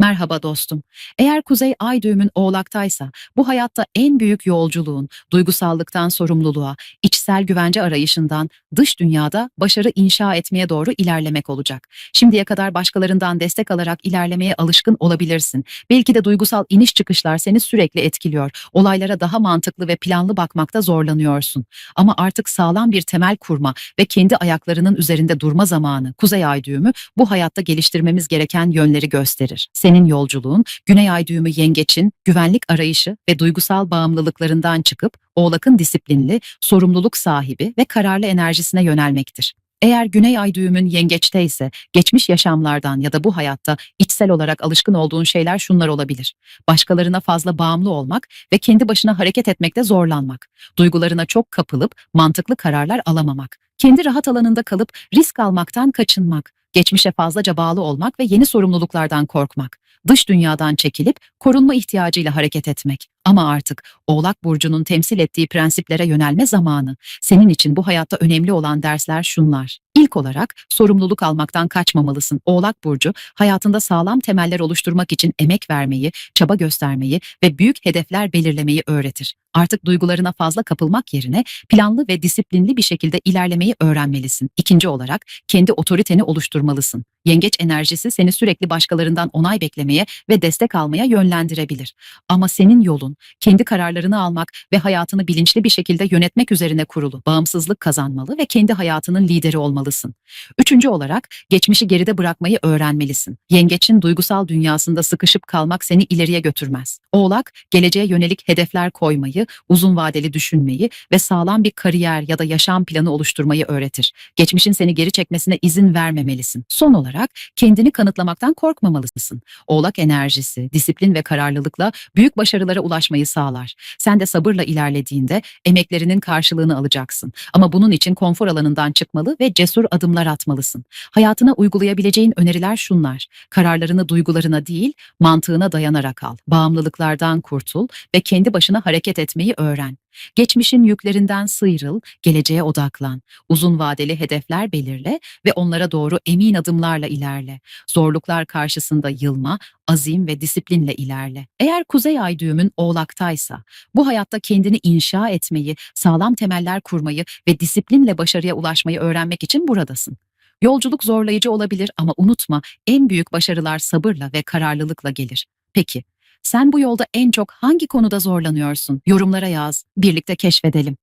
Merhaba dostum. Eğer Kuzey Ay düğümün Oğlak'taysa, bu hayatta en büyük yolculuğun, duygusallıktan sorumluluğa, içsel güvence arayışından dış dünyada başarı inşa etmeye doğru ilerlemek olacak. Şimdiye kadar başkalarından destek alarak ilerlemeye alışkın olabilirsin. Belki de duygusal iniş çıkışlar seni sürekli etkiliyor. Olaylara daha mantıklı ve planlı bakmakta zorlanıyorsun. Ama artık sağlam bir temel kurma ve kendi ayaklarının üzerinde durma zamanı. Kuzey Ay düğümü bu hayatta geliştirmemiz gereken yönleri gösterir. Senin yolculuğun Güney Ay düğümü yengeçin güvenlik arayışı ve duygusal bağımlılıklarından çıkıp Oğlak'ın disiplinli, sorumluluk sahibi ve kararlı enerjisine yönelmektir. Eğer Güney Ay düğümün yengeçte ise geçmiş yaşamlardan ya da bu hayatta içsel olarak alışkın olduğun şeyler şunlar olabilir. Başkalarına fazla bağımlı olmak ve kendi başına hareket etmekte zorlanmak. Duygularına çok kapılıp mantıklı kararlar alamamak. Kendi rahat alanında kalıp risk almaktan kaçınmak. Geçmişe fazlaca bağlı olmak ve yeni sorumluluklardan korkmak. Dış dünyadan çekilip korunma ihtiyacıyla hareket etmek. Ama artık Oğlak Burcu'nun temsil ettiği prensiplere yönelme zamanı. Senin için bu hayatta önemli olan dersler şunlar. İlk olarak sorumluluk almaktan kaçmamalısın. Oğlak Burcu hayatında sağlam temeller oluşturmak için emek vermeyi, çaba göstermeyi ve büyük hedefler belirlemeyi öğretir. Artık duygularına fazla kapılmak yerine planlı ve disiplinli bir şekilde ilerlemeyi öğrenmelisin. İkinci olarak kendi otoriteni oluşturmalısın. Yengeç enerjisi seni sürekli başkalarından onay beklemeye ve destek almaya yönlendirebilir. Ama senin yolun kendi kararlarını almak ve hayatını bilinçli bir şekilde yönetmek üzerine kurulu. Bağımsızlık kazanmalı ve kendi hayatının lideri olmalısın. Üçüncü olarak geçmişi geride bırakmayı öğrenmelisin. Yengeçin duygusal dünyasında sıkışıp kalmak seni ileriye götürmez. Oğlak, geleceğe yönelik hedefler koymayı, uzun vadeli düşünmeyi ve sağlam bir kariyer ya da yaşam planı oluşturmayı öğretir. Geçmişin seni geri çekmesine izin vermemelisin. Son olarak kendini kanıtlamaktan korkmamalısın. Oğlak enerjisi, disiplin ve kararlılıkla büyük başarılara ulaşmayı sağlar. Sen de sabırla ilerlediğinde emeklerinin karşılığını alacaksın. Ama bunun için konfor alanından çıkmalı ve cesur adımlar atmalısın. Hayatına uygulayabileceğin öneriler şunlar. Kararlarını duygularına değil, mantığına dayanarak al. Bağımlılıklardan kurtul ve kendi başına hareket etmeyi öğren. Geçmişin yüklerinden sıyrıl, geleceğe odaklan. Uzun vadeli hedefler belirle ve onlara doğru emin adımlarla ilerle. Zorluklar karşısında yılma, azim ve disiplinle ilerle. Eğer Kuzey Ay düğümün Oğlak'taysa, bu hayatta kendini inşa etmeyi, sağlam temeller kurmayı ve disiplinle başarıya ulaşmayı öğrenmek için buradasın. Yolculuk zorlayıcı olabilir ama unutma, en büyük başarılar sabırla ve kararlılıkla gelir. Peki, sen bu yolda en çok hangi konuda zorlanıyorsun? Yorumlara yaz, birlikte keşfedelim.